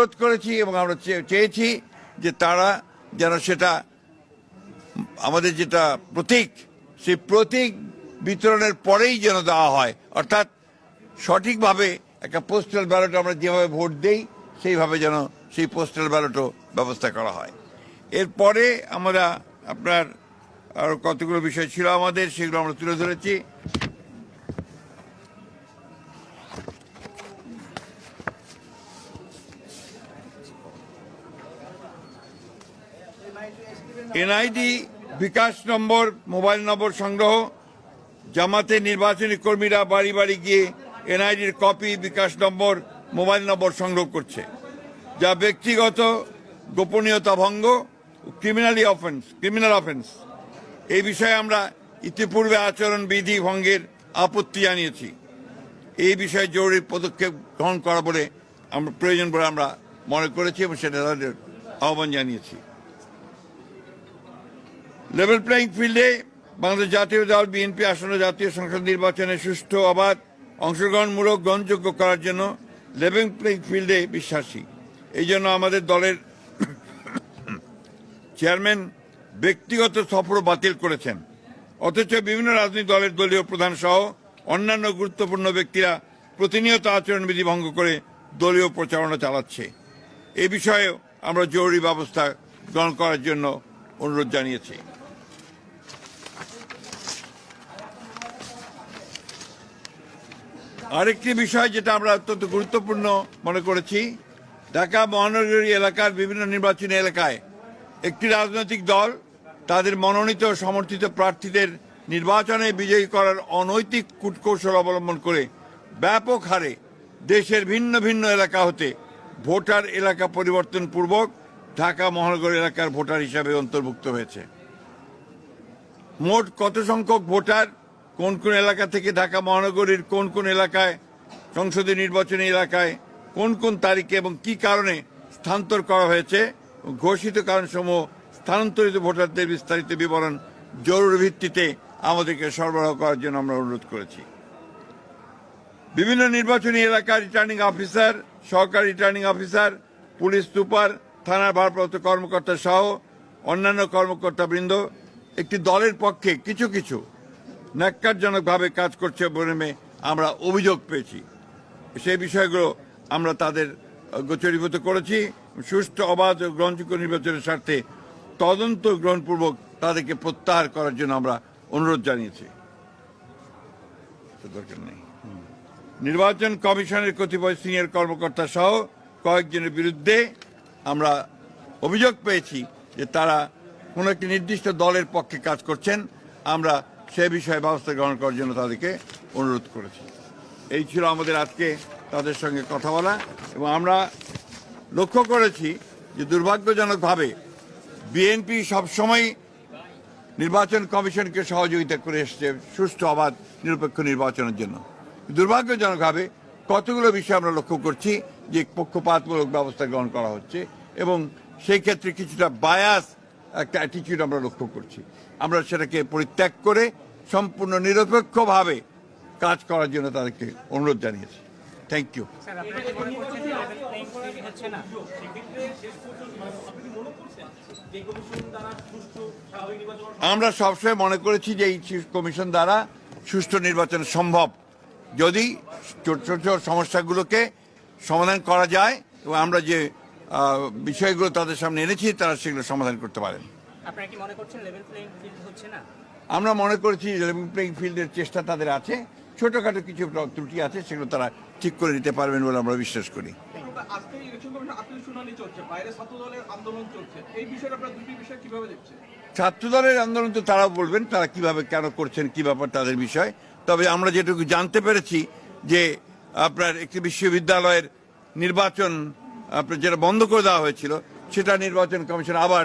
অনুরোধ করেছি এবং আমরা চেয়েছি যে তারা যেন সেটা, আমাদের যেটা প্রতীক, সেই প্রতীক বিতরণের পরেই যেন দেওয়া হয়। অর্থাৎ সঠিকভাবে একটা পোস্টাল ব্যালট আমরা যেভাবে ভোট দেই, সেইভাবে যেন সেই পোস্টাল ব্যালটও ব্যবস্থা করা হয়। এরপরে আমরা আপনার আর কতগুলো বিষয় ছিল আমাদের, সেগুলো আমরা তুলে ধরেছি। এনআইডি বিকাশ নম্বর, মোবাইল নম্বর সংগ্রহ, জামাতে নির্বাচনী কর্মীরা বাড়ি বাড়ি গিয়ে এনআইডির কপি, বিকাশ নম্বর, মোবাইল নম্বর সংগ্রহ করছে, যা ব্যক্তিগত গোপনীয়তা ভঙ্গ ক্রিমিনালি অফেন্স ক্রিমিনাল অফেন্স এই বিষয়ে আমরা ইতিপূর্বে আচরণ বিধি ভঙ্গের আপত্তি জানিয়েছি। এই বিষয়ে জরুরি পদক্ষেপ গ্রহণ করা বলে আমরা প্রয়োজন বলে আমরা মনে করেছি এবং সেটা তাদের আহ্বান জানিয়েছি। লেভেল প্লেইং ফিল্ডে বাংলাদেশ জাতীয় দল বিএনপি আসন্ন জাতীয় সংসদ নির্বাচনে সুষ্ঠু অবাধ অংশগ্রহণমূলক গ্রহণযোগ্য করার জন্য লেভেল প্লেইং ফিল্ডে বিশ্বাসী। এই জন্য আমাদের দলের চেয়ারম্যান ব্যক্তিগত সফর বাতিল করেছেন। অথচ বিভিন্ন রাজনৈতিক দলের দলীয় প্রধান সহ অন্যান্য গুরুত্বপূর্ণ ব্যক্তিরা প্রতিনিয়ত আচরণবিধি ভঙ্গ করে দলীয় প্রচারণা চালাচ্ছে। এই বিষয়ে আমরা জরুরি ব্যবস্থা গ্রহণ করার জন্য অনুরোধ জানিয়েছি। আরেকটি বিষয় যেটা আমরা অত্যন্ত গুরুত্বপূর্ণ মনে করেছি, ঢাকা মহানগরী এলাকার বিভিন্ন নির্বাচনী এলাকায় একটি রাজনৈতিক দল তাদের মনোনীত সমর্থিত প্রার্থীদের নির্বাচনে বিজয়ী করার অনৈতিক কূটকৌশল অবলম্বন করে ব্যাপক হারে দেশের ভিন্ন ভিন্ন এলাকা হতে ভোটার এলাকা পরিবর্তন পূর্বক ঢাকা মহানগর এলাকার ভোটার হিসাবে অন্তর্ভুক্ত হয়েছে। মোট কত সংখ্যক ভোটার কোন কোন এলাকা থেকে ঢাকা মহানগরীর কোন কোন এলাকায়, সংসদীয় নির্বাচনী এলাকায়, কোন কোন তারিখে এবং কি কারণে স্থানান্তর করা হয়েছে ঘোষিত কারণসমূহ স্থানান্তরিত ভোটারদের বিস্তারিত বিবরণ জরুরি ভিত্তিতে আমাদেরকে সরবরাহ করার জন্য আমরা অনুরোধ করেছি। বিভিন্ন নির্বাচনী এলাকার রিটার্নিং অফিসার, সহকারী রিটার্নিং অফিসার, পুলিশ সুপার, থানার ভারপ্রাপ্ত কর্মকর্তা সহ অন্যান্য কর্মকর্তাবৃন্দ একটি দলের পক্ষে কিছু কিছু ন্যাক্কারজনকভাবে কাজ করছে বলে আমরা অভিযোগ পেয়েছি। সেই বিষয়গুলো আমরা তাদের গোচরীভূত করেছি। সুষ্ঠু, অবাধ ও গ্রহণযোগ্য নির্বাচনের স্বার্থে তদন্ত গ্রহণপূর্বক তাদেরকে প্রত্যাহার করার জন্য আমরা অনুরোধ জানিয়েছি। নেই। নির্বাচন কমিশনের কতিপয় সিনিয়র কর্মকর্তা সহ কয়েকজনের বিরুদ্ধে আমরা অভিযোগ পেয়েছি যে তারা কোনো একটি নির্দিষ্ট দলের পক্ষে কাজ করছেন। আমরা সে বিষয়ে ব্যবস্থা গ্রহণ করার জন্য তাদেরকে অনুরোধ করেছি। এই ছিল আমাদের আজকে তাদের সঙ্গে কথা বলা এবং আমরা লক্ষ্য করেছি যে দুর্ভাগ্যজনকভাবে বিএনপি সবসময় নির্বাচন কমিশনকে সহযোগিতা করে এসছে সুষ্ঠু অবাধ নিরপেক্ষ নির্বাচনের জন্য। দুর্ভাগ্যজনকভাবে কতগুলো বিষয় আমরা লক্ষ্য করছি যে পক্ষপাতমূলক ব্যবস্থা গ্রহণ করা হচ্ছে এবং সেই ক্ষেত্রে কিছুটা বায়াস একটা অ্যাটিটিউড আমরা লক্ষ্য করছি। আমরা সেটাকে পরিত্যাগ করে সম্পূর্ণ নিরপেক্ষভাবে কাজ করার জন্য তাদেরকে অনুরোধ জানিয়েছি। থ্যাংক ইউ আমরা সবসময় মনে করেছি যে এই কমিশন দ্বারা সুষ্ঠু নির্বাচন সম্ভব। যদি ছোট ছোট সমস্যাগুলোকে সমাধান করা যায় এবং আমরা যে বিষয়গুলো তাদের সামনে এনেছি তারা সেগুলো সমাধান করতে পারেন। আপনারা কি মনে করছেন লেভেল প্লেইং ফিল্ড হচ্ছে না? আমরা মনে করছি লেভেল প্লেইং ফিল্ডের চেষ্টা তাদের আছে ছোটখাটো কিছু ত্রুটি আছে সেগুলো তারা ঠিক করে নিতে পারবেন বলে আমরা বিশ্বাস করি। আজকে ইলেকশন কমিশন আপিল শুনানি চলছে বাইরে ছাত্র দলের আন্দোলন চলছে। এই বিষয়টা আপনারা দুটি বিষয় কীভাবে দেখছেন? ছাত্রদলের আন্দোলন তো তারাও বলবেন তারা কীভাবে কেন করছেন কি ব্যাপার তাদের বিষয়। তবে আমরা যেটুকু জানতে পেরেছি যে আপনার একটি বিশ্ববিদ্যালয়ের নির্বাচন আপনার যেটা বন্ধ করে দেওয়া হয়েছিল সেটা নির্বাচন কমিশন আবার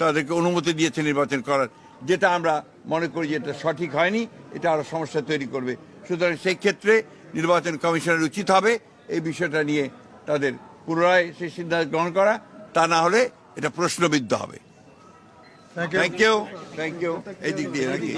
তাদেরকে অনুমতি দিয়েছে নির্বাচন করার। যেটা আমরা মনে করি যে এটা সঠিক হয়নি এটা আরও সমস্যা তৈরি করবে। সুতরাং সেই ক্ষেত্রে নির্বাচন কমিশনের উচিত হবে এই বিষয়টা নিয়ে তাদের পুনরায় সেই সিদ্ধান্ত গ্রহণ করা। তা না হলে এটা প্রশ্নবিদ্ধ হবে। থ্যাংক ইউ থ্যাংক ইউ এই দিক দিয়ে নাকি